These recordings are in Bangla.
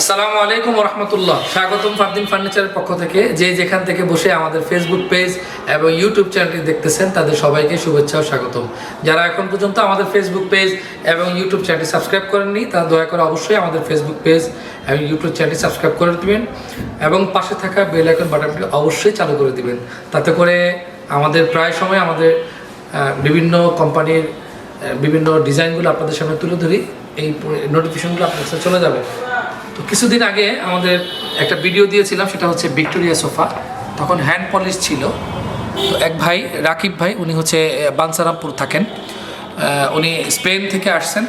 আসসালামু আলাইকুম রহমতুল্লাহ স্বাগতম ফারদিন ফার্নিচারের পক্ষ থেকে। যে যেখান থেকে বসে আমাদের ফেসবুক পেজ এবং ইউটিউব চ্যানেলটি দেখতেছেন, তাদের সবাইকে শুভেচ্ছা ও স্বাগতম। যারা এখন পর্যন্ত আমাদের ফেসবুক পেজ এবং ইউটিউব চ্যানেলটি সাবস্ক্রাইব করেননি, তারা দয়া করে অবশ্যই আমাদের ফেসবুক পেজ এবং ইউটিউব চ্যানেলটি সাবস্ক্রাইব করে দিবেন এবং পাশে থাকা বেল আইকন বাটনটি অবশ্যই চালু করে দিবেন। তাতে করে আমাদের প্রায় সময় আমাদের বিভিন্ন কোম্পানির বিভিন্ন ডিজাইনগুলো আপনাদের সামনে তুলে ধরি। এই নোটিফিকেশনগুলো আপনার কাছে চলে যাবে। তো কিছুদিন আগে আমাদের একটা ভিডিও দিয়েছিলাম, সেটা হচ্ছে ভিক্টোরিয়া সোফা। তখন হ্যান্ড পলিশ ছিল। তো এক ভাই, রাকিব ভাই, উনি হচ্ছে বানসারামপুর থাকেন। উনি স্পেন থেকে আসছেন।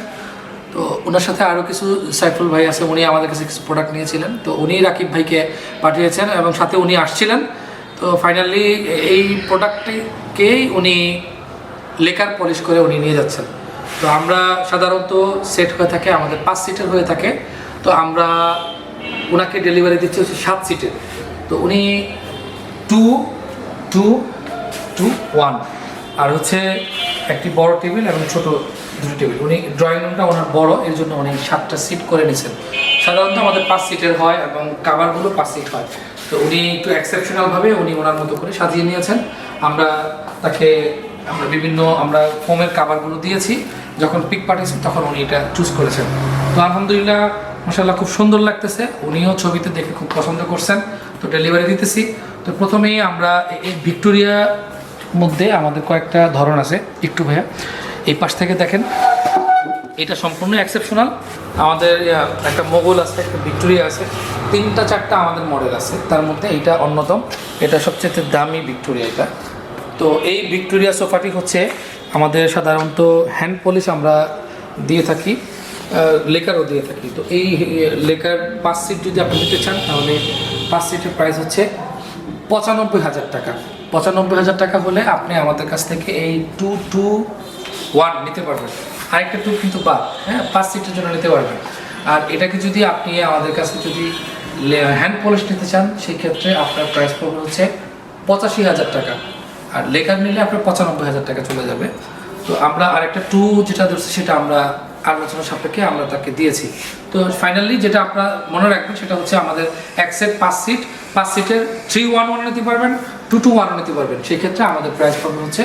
তো ওনার সাথে আরও কিছু সাইফুল ভাই আছে, উনি আমাদের কাছে কিছু প্রোডাক্ট নিয়েছিলেন। তো উনি রাকিব ভাইকে পাঠিয়েছেন এবং সাথে উনি আসছিলেন। তো ফাইনালি এই প্রোডাক্টটিকেই উনি লেকার পলিশ করে উনি নিয়ে যাচ্ছেন। তো আমরা সাধারণত সেট হয়ে থাকে, আমাদের পাঁচ সিটের হয়ে থাকে। তো আমরা ওনাকে ডেলিভারি দিচ্ছি হচ্ছে সাত সিটের তো উনি টু টু টু ওয়ান আর হচ্ছে একটি বড় টেবিল এবং ছোট দুটো টেবিল উনি ড্রয়িং রুমটা ওনার বড়, এর জন্য উনি সাতটা সিট করে নিয়েছেন সাধারণত আমাদের পাঁচ সিটের হয় এবং কাভারগুলো পাঁচ সিট হয়। তো উনি একটু এক্সেপশনালভাবে উনি ওনার মতো করে সাজিয়ে নিয়েছেন। আমরা তাকে আমরা বিভিন্ন, আমরা ফোমের কাভারগুলো দিয়েছি। যখন পিক পাঠিয়েছি তখন উনি এটা চুজ করেছেন। তো আলহামদুলিল্লাহ মাসাল্লাহ খুব সুন্দর লাগতেছে। উনিও ছবিতে দেখে খুব পছন্দ করছেন। তো ডেলিভারি দিতেছি। তো প্রথমেই আমরা এই ভিক্টোরিয়া মধ্যে আমাদের কয়েকটা ধরন আছে। একটু ভাইয়া, এই পাশ থেকে দেখেন। এটা সম্পূর্ণ এক্সেপশনাল আমাদের একটা মোগল আছে, একটা ভিক্টোরিয়া আছে। তিনটা, চারটা আমাদের মডেল আছে। তার মধ্যে এইটা অন্যতম। এটা সবচেয়ে দামি ভিক্টোরিয়া এটা। তো এই ভিক্টোরিয়া সোফাটি হচ্ছে আমাদের সাধারণত হ্যান্ড পলিশ আমরা দিয়ে থাকি লেকারও দিয়ে থাকি। তো এই লেকার পাঁচ সিট যদি আপনি নিতে চান, তাহলে পাঁচ সিটের প্রাইস হচ্ছে পঁচানব্বই হাজার টাকা। পঁচানব্বই হাজার টাকা হলে আপনি আমাদের কাছ থেকে এই টু টু ওয়ান নিতে পারবেন। আরেকটা টু কিন্তু বাদ হ্যাঁ পাঁচ সিটের জন্য নিতে পারবেন। আর এটাকে যদি আপনি আমাদের কাছে যদি হ্যান্ড পলিশ নিতে চান সেই ক্ষেত্রে আপনার প্রাইস পড়বে হচ্ছে পঁচাশি হাজার টাকা। আর লেখার নিলে আপনার পঁচানব্বই হাজার টাকা চলে যাবে। তো আমরা আরেকটা টু যেটা ধরছি, সেটা আমরা আলোচনা সাপেক্ষে আমরা তাকে দিয়েছি। তো ফাইনালি যেটা আপনারা মনে রাখবেন, সেটা হচ্ছে আমাদের এক সেট পাঁচ সিট পাঁচ সিটের থ্রি ওয়ান ওয়ান নিতে পারবেন টু টু ওয়ান নিতে পারবেন। সেই ক্ষেত্রে আমাদের প্রাইস পড়বে হচ্ছে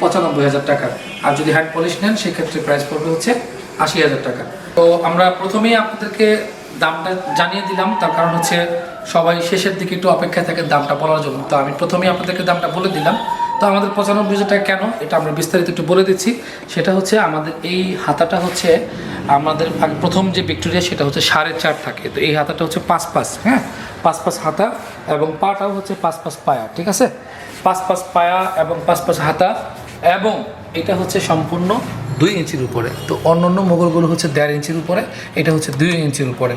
পঁচানব্বই হাজার টাকা। আর যদি হ্যান্ড পলিশ নেন, সেক্ষেত্রে প্রাইস পড়বে হচ্ছে আশি হাজার টাকা। তো আমরা প্রথমেই আপনাদেরকে দামটা জানিয়ে দিলাম। তার কারণ হচ্ছে সবাই শেষের দিকে একটু অপেক্ষায় থাকে দামটা বলার জন্য। তো আমি প্রথমেই আপনাদেরকে দামটা বলে দিলাম। তো আমাদের পঁচানব্বই হাজার টাকা কেন? এটা আমরা বিস্তারিত একটু বলে দিচ্ছি। সেটা হচ্ছে আমাদের এই হাতাটা হচ্ছে আমাদের প্রথম যে ভিক্টোরিয়া সেটা হচ্ছে সাড়ে চার থাকে তো এই হাতাটা হচ্ছে পাঁচ পাঁচ হ্যাঁ? পাঁচ পাঁচ হাতা এবং পাটাও হচ্ছে পাঁচ পাঁচ পায়া, ঠিক আছে? পাঁচ পাঁচ পায়া এবং পাঁচ পাঁচ হাতা এবং এটা হচ্ছে সম্পূর্ণ দুই ইঞ্চির উপরে। তো অন্য অন্য মোগলগুলো হচ্ছে দেড় ইঞ্চির উপরে, এটা হচ্ছে দুই ইঞ্চির উপরে।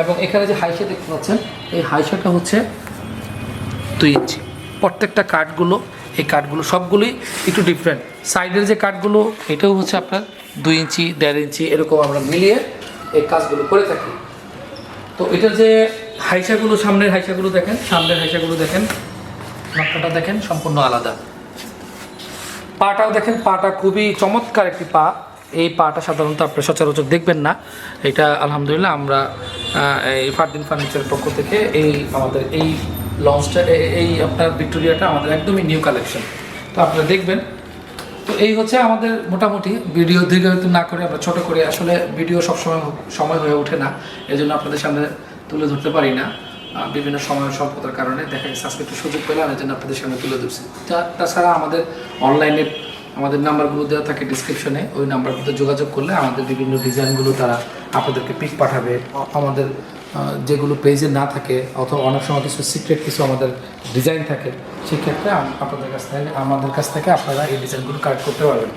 এবং এখানে যে হাইসা দেখতে পাচ্ছেন, এই হাইসাটা হচ্ছে দুই ইঞ্চি। প্রত্যেকটা কাঠগুলো এই কাঠগুলো সবগুলোই একটু ডিফারেন্ট সাইডের যে কাঠগুলো, এটাও হচ্ছে আপনার দুই ইঞ্চি, দেড় ইঞ্চি এরকম আমরা মিলিয়ে এই কাজগুলো করে থাকি। তো এটার যে হাইসাগুলো, সামনের হাইসাগুলো দেখেন, সামনের হাইসাগুলো দেখেন নকশাটা দেখেন সম্পূর্ণ আলাদা। পাটাও দেখেন, পাটা খুবই চমৎকার একটি পা। এই পাটা সাধারণত আপনি সচরাচর দেখবেন না। এটা আলহামদুলিল্লাহ আমরা এই ফারদিন ফার্নিচারের পক্ষ থেকে এই আমাদের এই লঞ্চটা এই আপনার ভিক্টোরিয়াটা আমাদের একদমই নিউ কালেকশন তো আপনারা দেখবেন। তো এই হচ্ছে আমাদের মোটামুটি ভিডিও দীর্ঘায়িত না করে আমরা ছোট করে আসলে ভিডিও সবসময় সময় হয়ে ওঠে না। এই জন্য আপনাদের সামনে তুলে ধরতে পারি না। বিভিন্ন সময় স্বল্পতার কারণে দেখা গেছে আজকে একটু সুযোগ পেলাম এই জন্য আপনাদের সামনে তুলে ধরছি। তাছাড়া আমাদের অনলাইনে আমাদের নাম্বারগুলো দেওয়া থাকে ডিসক্রিপশনে ওই নাম্বারগুলোতে যোগাযোগ করলে আমাদের বিভিন্ন ডিজাইনগুলো তারা আপনাদেরকে পিক পাঠাবে। আমাদের যেগুলো পেজে না থাকে, অথবা অনেক সময় কিছু সিক্রেট কিছু আমাদের ডিজাইন থাকে, সেক্ষেত্রে আপনাদের কাছ থেকে, আমাদের কাছ থেকে আপনারা এই ডিজাইনগুলো কালেক্ট করতে পারবেন।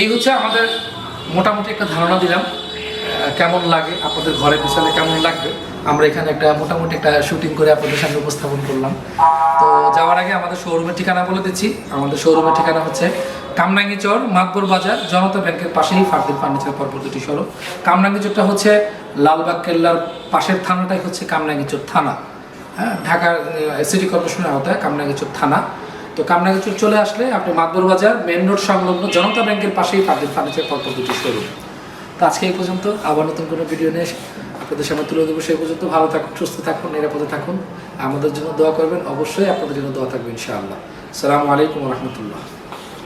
এই হচ্ছে আমাদের মোটামুটি একটা ধারণা দিলাম কেমন লাগে, আপনাদের ঘরে পিছনে কেমন লাগবে। আমরা এখানে একটা মোটামুটি একটা শুটিং করে আপনাদের সামনে উপস্থাপন করলাম। তো যাওয়ার আগে আমাদের শোরুমের ঠিকানা বলে দিচ্ছি। আমাদের শোরুমের ঠিকানা হচ্ছে কামরাঙ্গি চর মাতবর বাজার, জনতা ব্যাংকের পাশেই ফারদিন ফার্নিচার পরপর দুটি সড়ক। কামরাঙ্গি চরটা হচ্ছে লালবাগ কেল্লার পাশের থানাটাই হচ্ছে কামরাঙ্গি চর থানা। হ্যাঁ ঢাকা সিটি কর্পোরেশনের আওতায় কামরাঙ্গিচুর থানা। তো কামরাঙ্গিচুর চলে আসলে আপনি মাতবর বাজার, মেন রোড সংলগ্ন জনতা ব্যাংকের পাশেই ফার্দিন ফার্নিচার পরপর দুটি শোরুম তো আজকে এই পর্যন্ত, আবার নতুন কোনো ভিডিও নিয়ে আপনাদের সামনে তুলে দেবো সেই পর্যন্ত ভালো থাকুন, সুস্থ থাকুন, নিরাপদে থাকুন। আমাদের জন্য দোয়া করবেন, অবশ্যই আপনাদের জন্য দোয়া থাকবে, ইনশাআল্লাহ। সালামু আলাইকুম রহমতুল্লাহ।